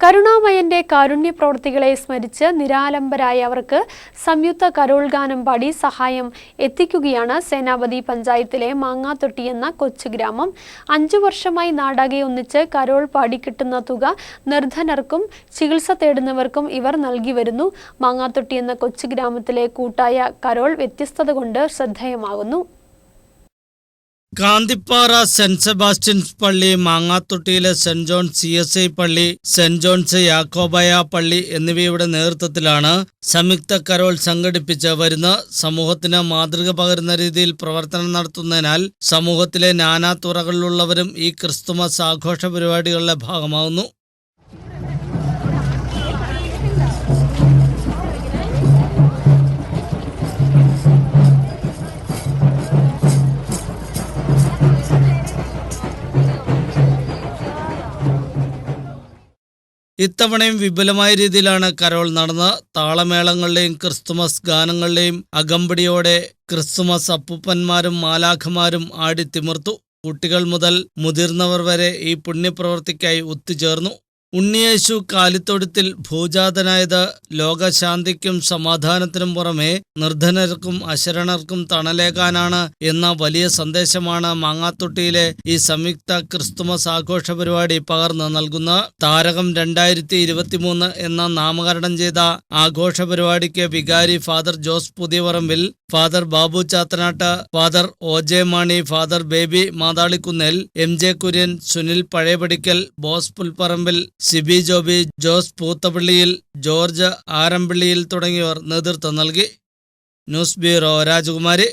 കരുണാമയന്റെ കാരുണ്യ പ്രവൃത്തികളെ സ്മരിച്ച് നിരാലംബരായ അവർക്ക് സംയുക്ത കരോൾഗാനം പാടി സഹായം എത്തിക്കുകയാണ് സേനാപതി പഞ്ചായത്തിലെ മാങ്ങാത്തൊട്ടി എന്ന കൊച്ചു ഗ്രാമം. അഞ്ചു വർഷമായി നാടാകെ ഒന്നിച്ച് കരോൾ പാടി കിട്ടുന്ന തുക നിർധനർക്കും ചികിത്സ തേടുന്നവർക്കും ഇവർ നൽകി വരുന്നു. മാങ്ങാത്തൊട്ടി എന്ന കൊച്ചു ഗ്രാമത്തിലെ കൂട്ടായ കരോൾ വ്യത്യസ്തത കൊണ്ട് ശ്രദ്ധേയമാകുന്നു. കാന്തിപ്പാറ സെന്റ് സെബാസ്റ്റ്യൻസ് പള്ളി മാങ്ങാത്തൊട്ടിയിലെ saint John C S I പള്ളി സെന്റ് ജോൺസ് യാക്കോബയ പള്ളി എന്നിവയുടെ നേതൃത്വത്തിലാണ് സംയുക്ത കരോൾ സംഘടിപ്പിച്ച് വരുന്ന സമൂഹത്തിന് മാതൃക പകരുന്ന രീതിയിൽ പ്രവർത്തനം നടത്തുന്നതിനാൽ സമൂഹത്തിലെ നാനാ തുറകളിലുള്ളവരും ഈ ക്രിസ്തുമസ് ആഘോഷ പരിപാടികളുടെ ഭാഗമാവുന്നു. ഇത്തവണയും വിപുലമായ രീതിയിലാണ് കരോൾ നടന്ന് താളമേളങ്ങളുടെയും ക്രിസ്തുമസ് ഗാനങ്ങളുടെയും അകമ്പടിയോടെ ക്രിസ്തുമസ് അപ്പൂപ്പന്മാരും മാലാഖമാരും ആടിത്തിമിർത്തു കുട്ടികൾ മുതൽ മുതിർന്നവർ വരെ ഈ പുണ്യപ്രവർത്തിക്കായി ഒത്തുചേർന്നു. ഉണ്ണിയേശു കാലിത്തൊടുത്തിൽ ഭൂജാതനായത് ലോകശാന്തിക്കും സമാധാനത്തിനും പുറമെ നിർധനർക്കും അശരണർക്കും തണലേകാനാണ് എന്ന വലിയ സന്ദേശമാണ് മാങ്ങാത്തൊട്ടിയിലെ ഈ സംയുക്ത ക്രിസ്തുമസ് ആഘോഷ പരിപാടി പകർന്നു നൽകുന്ന താരകം രണ്ടായിരത്തി ഇരുപത്തിമൂന്ന് എന്ന നാമകരണം ചെയ്ത ആഘോഷ പരിപാടിക്ക് വികാരി father Jose Puthiyaparambil father Babu Chathanattu father O J Mani father Baby Mathalikkunnel M J Kurian Sunil Pazhayapadikkal Bose Pulparambil Sibi Joby Jose Poothappallil George Arampallil തുടങ്ങിയവർ നേതൃത്വം നൽകി. ന്യൂസ് ബ്യൂറോ രാജകുമാരി.